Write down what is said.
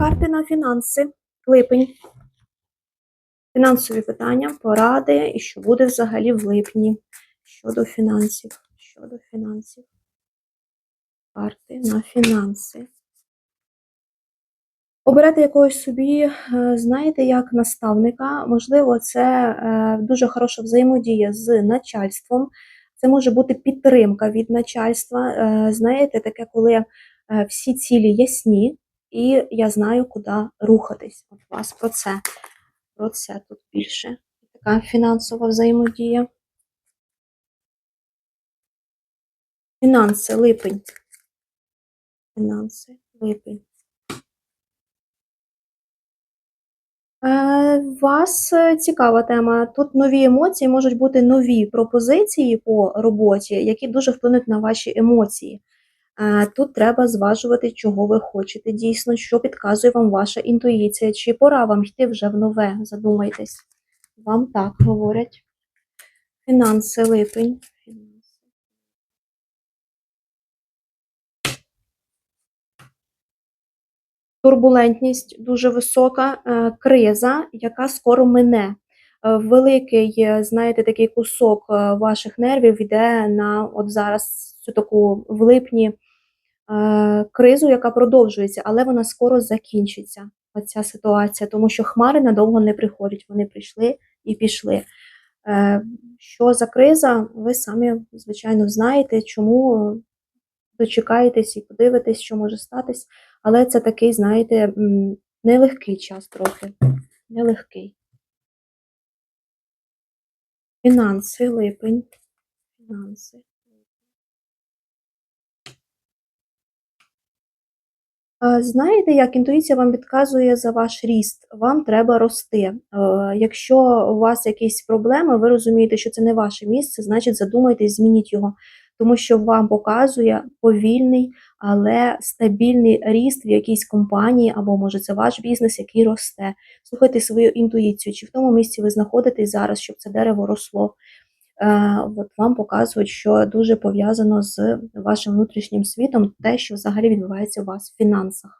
карти на фінанси. Липень. Фінансові питання, поради і що буде взагалі в липні щодо фінансів. Щодо фінансів. Карти на фінанси. Оберете якогось собі, е, знаєте, як наставника. Можливо, це е, дуже хороша взаємодія з начальством. Це може бути підтримка від начальства. Е, Знаєте, таке, коли всі цілі ясні, і я знаю, куди рухатись. От вас про це. Про це тут більше. Така фінансова взаємодія. Фінанси, липень. Фінанси, липень. Е, Вас е, цікава тема. Тут нові емоції можуть бути нові пропозиції по роботі, які дуже вплинуть на ваші емоції. Тут треба зважувати, чого ви хочете дійсно, що підказує вам ваша інтуїція, чи пора вам йти вже в нове. Задумайтесь. Вам так говорять. Фінанси, липень. Турбулентність дуже висока, е, криза, яка скоро мине. Е, Великий, е, знаєте, такий кусок ваших нервів йде на от зараз цю таку в липні кризу, яка продовжується, але вона скоро закінчиться. Оця ситуація, тому що хмари надовго не приходять. Вони прийшли і пішли. Е, Що за криза, ви самі, звичайно, знаєте, чому дочекаєтесь і подивитесь, що може статись. Але це такий, знаєте, нелегкий час трохи. Нелегкий. Фінанси, липень. Фінанси. Знаєте, як інтуїція вам підказує за ваш ріст, вам треба рости. Е, Якщо у вас якісь проблеми, ви розумієте, що це не ваше місце, значить задумайтесь, змініть його, тому що вам показує повільний, але стабільний ріст в якійсь компанії, або може це ваш бізнес, який росте. Слухайте свою інтуїцію, чи в тому місці ви знаходитесь зараз, щоб це дерево росло. Е, От вам показують, що дуже пов'язано з вашим внутрішнім світом, те, що взагалі відбувається у вас в фінансах.